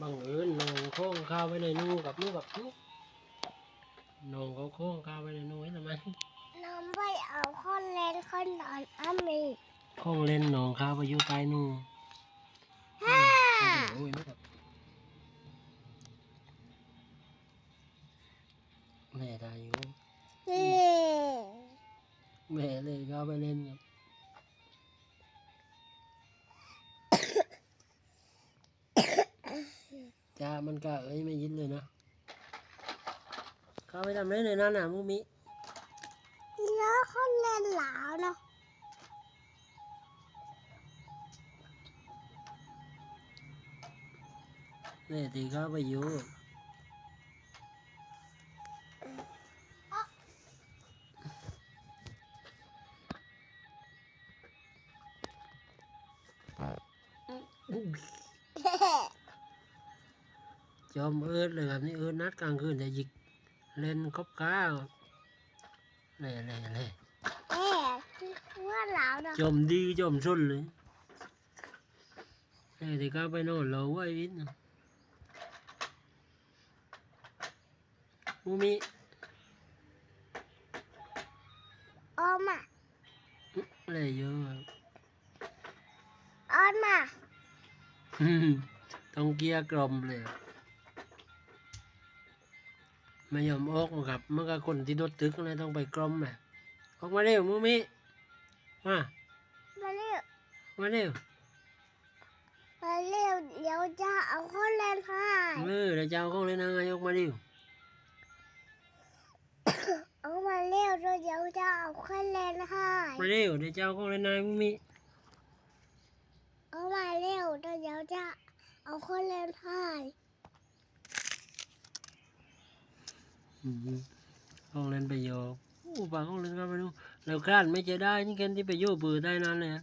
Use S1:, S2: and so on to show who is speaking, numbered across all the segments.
S1: บังเอิญน้องโค้งข้าวไว้ในนูกับนูกับนูน้องเขาโค้งข้าวไว้ในนูให้ทำไม
S2: น้องไปเอาข้อนเล่นข้อนนอนอามี
S1: โค้งเล่นน้องข้าวไปอยู่ใต้นู
S2: ฮ่า
S1: โอ้ยนูกับแม่ได้อยู่
S2: นี่
S1: แม่เลยข้าวไปเล่นครับ จ้ามันก็เอ้ยไม่ยินเลยนะ เข้าไปทำไรในนั้นน่ะมุมิ
S2: เนื้อข้อนเล่นหลาวเนาะ
S1: แม่ตีเข้าไปอยู่ จอมเอิร์ดเลยครับนี่เอิร์ดนัดกลางคืนจะหยิกเล่นคบข้าวแน่แน่แน่
S2: เอ๊ะเมื่อหลาวเนาะ
S1: จอมดีจอมสุนเลยแม่ตีเข้าไปนอนรอไว้วิทย์นะมูมิ
S2: ออมอะ
S1: อะไรเยอะครับ
S2: ออนมา
S1: อืมต้องเกลียร์กลมเลย ไม่ยอมออกครับเมื่อกี้คนที่โดดตึกเลยต้องไปกลมแหละออกมาเร็วมูมิมา
S2: มาเร็ว
S1: มาเร็ว
S2: มาเร็วเดี๋ยวจะเอาข้อนเล่นให้
S1: เออเดี๋ยวจะเอาของเล่นอะไรออกมาเร็ว
S2: เอามาเร็วเดี๋ยวจะเอาข้อนเล่นให้
S1: มาเร็วเดี๋ยวจะเอาของเล่นอะไรมูมิ
S2: เอามาเร็วเดี๋ยวจะเอาข้อนเล่นให้
S1: อืมของเล่นไปโยกโอ้ปากของเล่นก็ไม่รู้แล้วคลานไม่จะได้นี่แกันที่ไปโยกเบือได้นานเลยอะ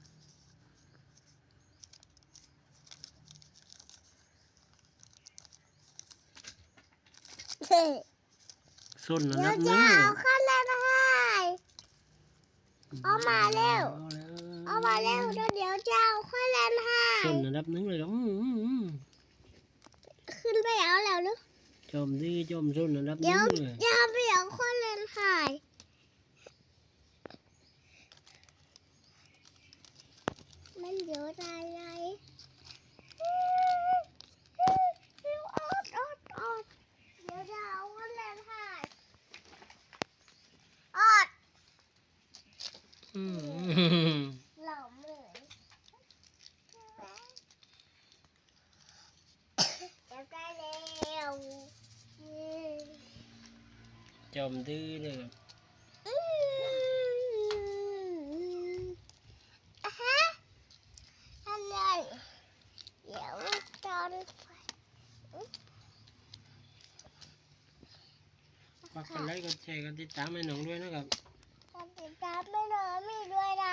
S2: เฮ้ย
S1: ส้นระ
S2: เดี๋ย
S1: ดั
S2: ว
S1: บห
S2: จะ
S1: นึง
S2: เอาข้อนเล่นให้เอามาเร็ว
S1: เอาแล้ว
S2: เอามาเร็วเดี๋ยวจะเอาข้อนเล่นให้
S1: ส้นระดับหนึงเลยครับอืมอืมอืม
S2: ขึ้นไปเอาแล้วลูก
S1: จมดื้อจมส้นระดับหนึ
S2: เดี๋ยว
S1: งเลย
S2: จะไปเอาข้อนเล่นให้มันเดี๋ยวตายไงออดออดออดเดี๋ยวจะเอาข้อนเล่นให้ออด
S1: อืม
S2: หล่อมือนเดี๋ยวได้แล้ว
S1: จอมดื้อเลยครับ
S2: อืมอะฮะอะไรเดี๋ยวตอน
S1: ฝากกันไลค์กดแชร์กันติดตามให้น้องด้วยนะครับ
S2: ตอนติดตามไม่หนอมีด้วยนะ